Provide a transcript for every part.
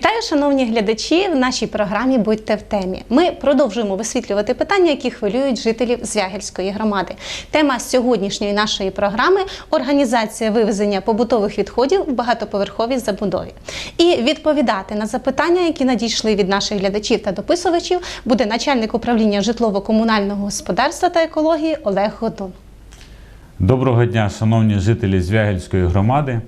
Вітаю, шановні глядачі! В нашій програмі Будьте в темі. Ми продовжуємо висвітлювати питання, які хвилюють жителів Звягельської громади. Тема сьогоднішньої нашої програми організація вивезення побутових відходів в багатоповерховій забудові. І відповідати на запитання, які надійшли від наших глядачів та дописувачів, буде начальник управління житлово-комунального господарства та екології Олег Годун. Доброго дня, шановні жителі Звягельської громади.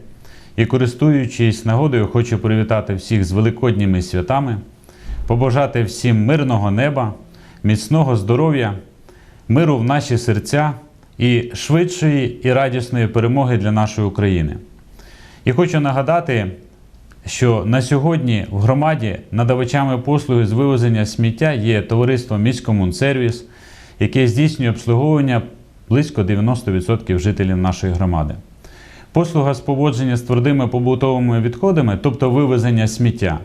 І користуючись нагодою, хочу привітати всіх з великодніми святами, побажати всім мирного неба, міцного здоров'я, миру в наші серця і швидшої і радісної перемоги для нашої України. І хочу нагадати, що на сьогодні в громаді надавачами послуги з вивезення сміття є товариство Міськомунсервіс, яке здійснює обслуговування близько 90% жителів нашої громади. Послуга з поводження з твердими побутовими відходами, тобто вивезення сміття,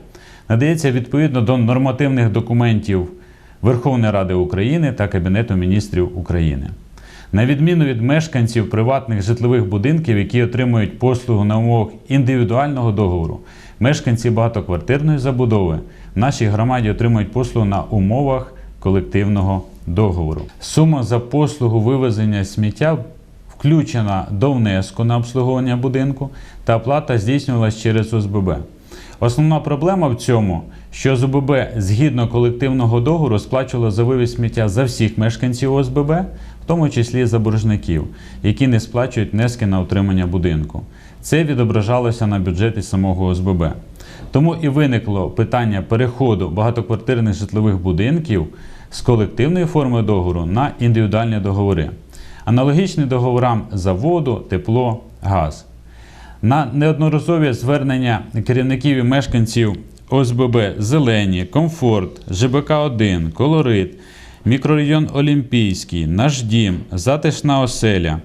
надається відповідно до нормативних документів Верховної Ради України та Кабінету міністрів України. На відміну від мешканців приватних житлових будинків, які отримують послугу на умовах індивідуального договору, мешканці багатоквартирної забудови в нашій громаді отримують послугу на умовах колективного договору. Сума за послугу вивезення сміття включена до внеску на обслуговування будинку та оплата здійснювалась через ОСББ. Основна проблема в цьому, що ОСББ згідно колективного договору сплачувало за вивіз сміття за всіх мешканців ОСББ, в тому числі за боржників, які не сплачують внески на утримання будинку. Це відображалося на бюджеті самого ОСББ. Тому і виникло питання переходу багатоквартирних житлових будинків з колективної форми договору на індивідуальні договори. Аналогічні договорам за воду, тепло, газ. На неодноразові звернення керівників і мешканців ОСББ Зелені, Комфорт, ЖБК-1, Колорит, мікрорайон Олімпійський, Наш Дім, Затишна оселя,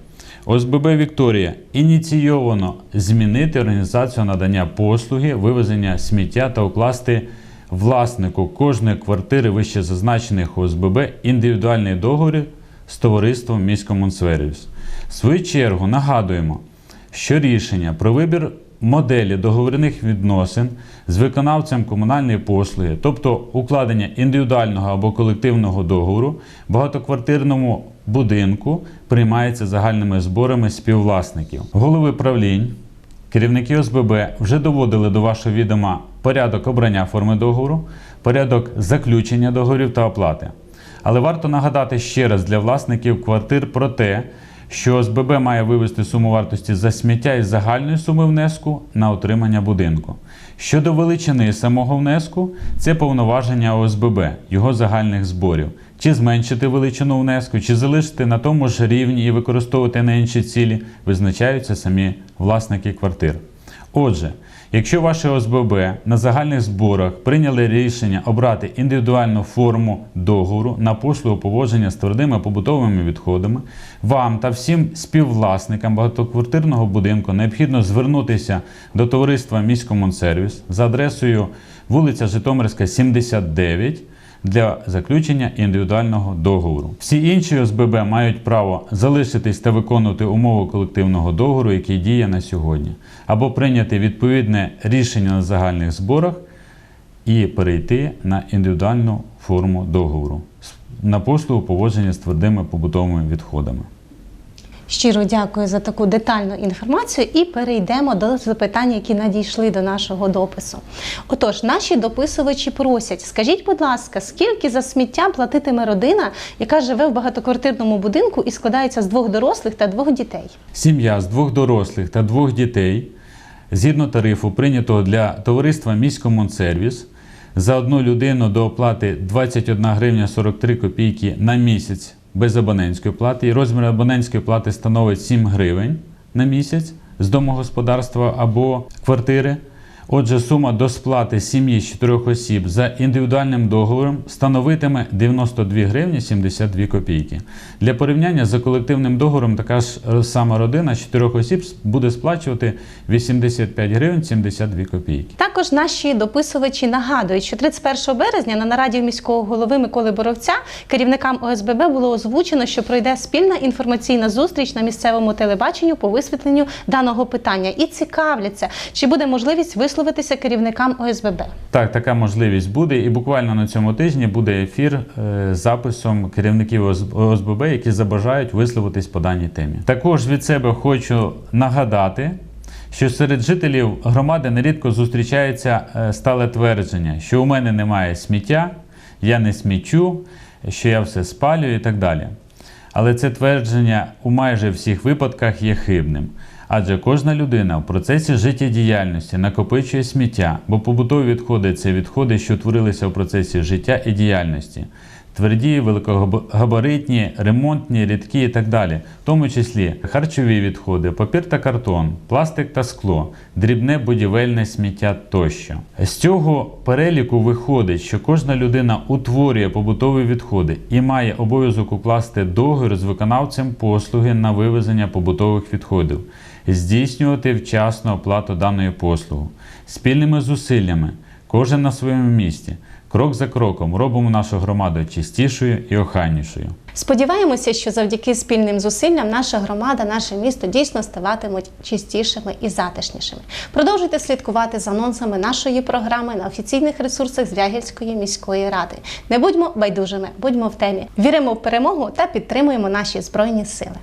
ОСББ Вікторія ініційовано змінити організацію надання послуги, вивезення сміття та укласти власнику кожної квартири вище зазначених ОСББ індивідуальний договір з товариством Міськомунсервіс. В свою чергу нагадуємо, що рішення про вибір моделі договірних відносин з виконавцем комунальної послуги, тобто укладення індивідуального або колективного договору в багатоквартирному будинку, приймається загальними зборами співвласників. Голови правлінь, керівники ОСББ вже доводили до вашого відома порядок обрання форми договору, порядок заключення договорів та оплати. Але варто нагадати ще раз для власників квартир про те, що ОСББ має вивести суму вартості за сміття із загальної суми внеску на отримання будинку. Щодо величини самого внеску, це повноваження ОСББ, його загальних зборів. Чи зменшити величину внеску, чи залишити на тому ж рівні і використовувати на інші цілі, визначаються самі власники квартир. Отже, якщо ваше ОСББ на загальних зборах прийняли рішення обрати індивідуальну форму договору на послугу поводження з твердими побутовими відходами, вам та всім співвласникам багатоквартирного будинку необхідно звернутися до товариства Міськомунсервіс за адресою вулиця Житомирська, 79 для заключення індивідуального договору. Всі інші ОСББ мають право залишитись та виконувати умови колективного договору, який діє на сьогодні, або прийняти відповідне рішення на загальних зборах і перейти на індивідуальну форму договору на послугу поводження з твердими побутовими відходами. Щиро дякую за таку детальну інформацію і перейдемо до запитань, які надійшли до нашого допису. Отож, наші дописувачі просять, скажіть, будь ласка, скільки за сміття платитиме родина, яка живе в багатоквартирному будинку і складається з двох дорослих та двох дітей? Сім'я з двох дорослих та двох дітей згідно тарифу, прийнятого для товариства Міськомунсервіс, за одну людину до оплати 21 гривня 43 копійки на місяць без абонентської плати. І розмір абонентської плати становить 7 гривень на місяць з домогосподарства або квартири. Отже, сума до сплати сім'ї з чотирьох осіб за індивідуальним договором становитиме 92 гривні 72 копійки. Для порівняння за колективним договором така ж сама родина з чотирьох осіб буде сплачувати 85 гривень 72 копійки. Також наші дописувачі нагадують, що 31 березня на нараді міського голови Миколи Боровця керівникам ОСББ було озвучено, що пройде спільна інформаційна зустріч на місцевому телебаченню по висвітленню даного питання і цікавляться, чи буде можливість висловити висловитися керівникам ОСББ. Так, така можливість буде, і буквально на цьому тижні буде ефір е, з записом керівників ОС- ОСББ, які забажають висловитись по даній темі. Також від себе хочу нагадати, що серед жителів громади нерідко зустрічається е, стале твердження, що у мене немає сміття, я не смічу, що я все спалюю і так далі. Але це твердження у майже всіх випадках є хибним. Адже кожна людина в процесі життєдіяльності накопичує сміття, бо побутові відходи це відходи, що творилися в процесі життя і діяльності. Тверді, великогабаритні, ремонтні, рідкі і так далі, в тому числі харчові відходи, папір та картон, пластик та скло, дрібне будівельне сміття тощо. З цього переліку виходить, що кожна людина утворює побутові відходи і має обов'язок укласти договір з виконавцем послуги на вивезення побутових відходів, здійснювати вчасну оплату даної послуги. Спільними зусиллями, кожен на своєму місці, крок за кроком робимо нашу громаду чистішою і охайнішою. Сподіваємося, що завдяки спільним зусиллям наша громада, наше місто дійсно ставатимуть чистішими і затишнішими. Продовжуйте слідкувати за анонсами нашої програми на офіційних ресурсах Звягільської міської ради. Не будьмо байдужими, будьмо в темі. Віримо в перемогу та підтримуємо наші збройні сили.